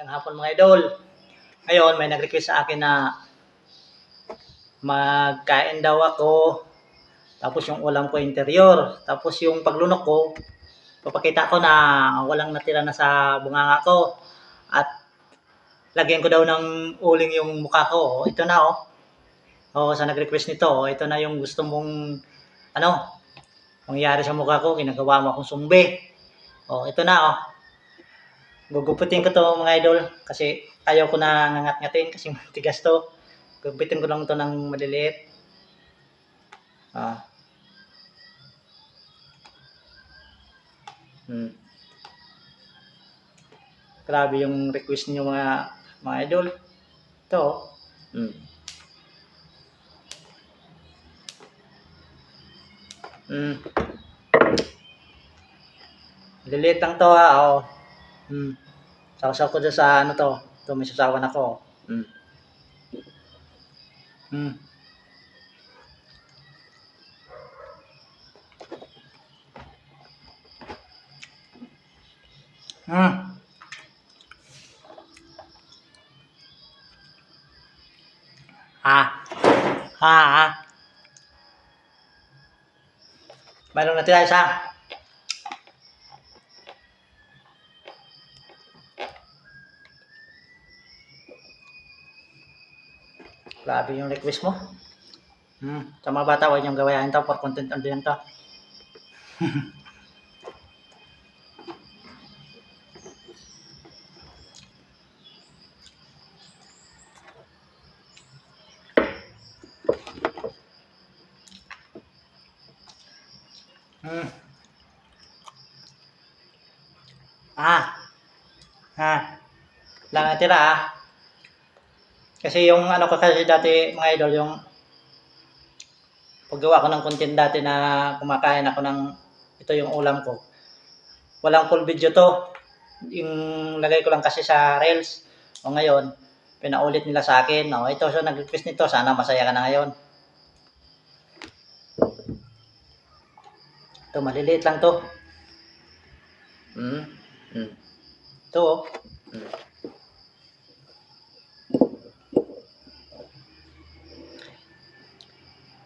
Magandang hapon mga idol. Ngayon, may nag-request sa akin na magkain daw ako. Tapos yung ulam ko interior. Tapos yung paglunok ko, papakita ko na walang natira na sa bunganga ko. At lagyan ko daw ng uling yung mukha ko. Oh, ito na oh. Oh, sa nag-request nito, oh, ito na yung gusto mong ano, mangyari sa mukha ko, ginagawa mo akong sumbe. Oh, ito na oh. Gugupitin ko to mga idol kasi ayaw ko na ngangat-ngatin kasi matigas to. Gugupitin ko lang to ng maliliit. Ah. Hmm. Grabe yung request niyo mga mga idol. Ito. oh. Hmm. Hmm. Liliit lang to ha. Oh. Hmm. Sausaw ko dyan sa ano to. Ito may sasawan ako. Hmm. Hmm. Hmm. Ah. Ha, ha. Mayroon na tira isa. Grabe yung request mo. Hmm. Sa mga bata, huwag niyong gawain to for content on din to. Hmm. Ah. Ha. Lang natira ah. Kasi yung ano ko kasi dati mga idol, yung paggawa ko ng content dati na kumakain ako ng ito yung ulam ko. Walang full video to. Yung lagay ko lang kasi sa Reels. O ngayon, pinaulit nila sa akin. O ito, so nag-request nito. Sana masaya ka na ngayon. Ito, maliliit lang to. Hmm. Hmm. Ito, oh. Hmm.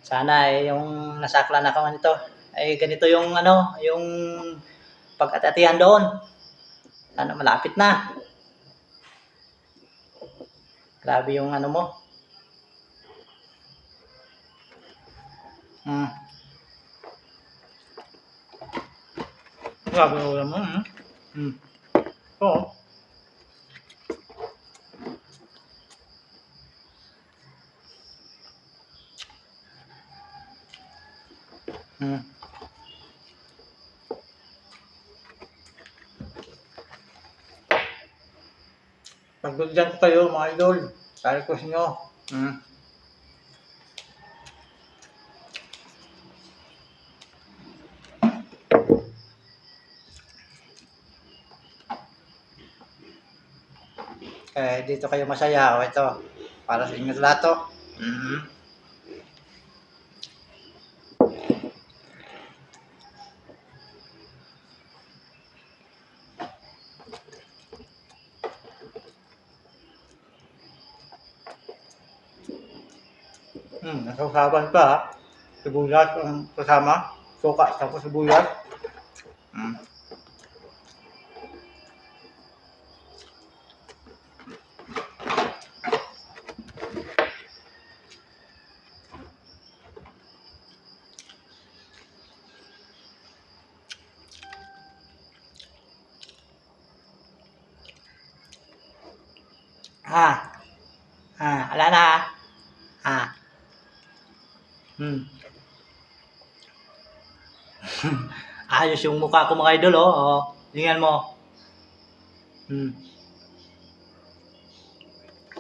Sana eh, yung nasaklan ako nito, ay ganito yung ano, yung pag-atatihan doon. Sana malapit na. Grabe yung ano mo. Hmm. Grabe yung ulam mo. Hmm. Hmm. Oo. Hmm. Pagbigyan ko kayo mga idol. Sa request nyo. Hmm. Eh, dito kayo masaya. O, ito. Para sa inyo lahat to. Mhm. Hmm, nasawsawan pa ha. Sibuyas ang kasama. Suka tapos sibuyas. Hmm. Ha. Ha, ala na ha. Hmm. Ayos yung mukha ko mga idol, oh. oh. Tingnan mo. Hmm.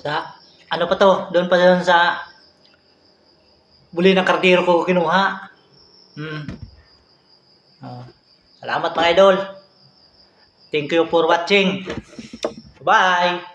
Sa, ano pa to? Doon pa doon sa buli ng kardero ko kinuha. Hmm. Oh. Salamat mga idol. Thank you for watching. Bye!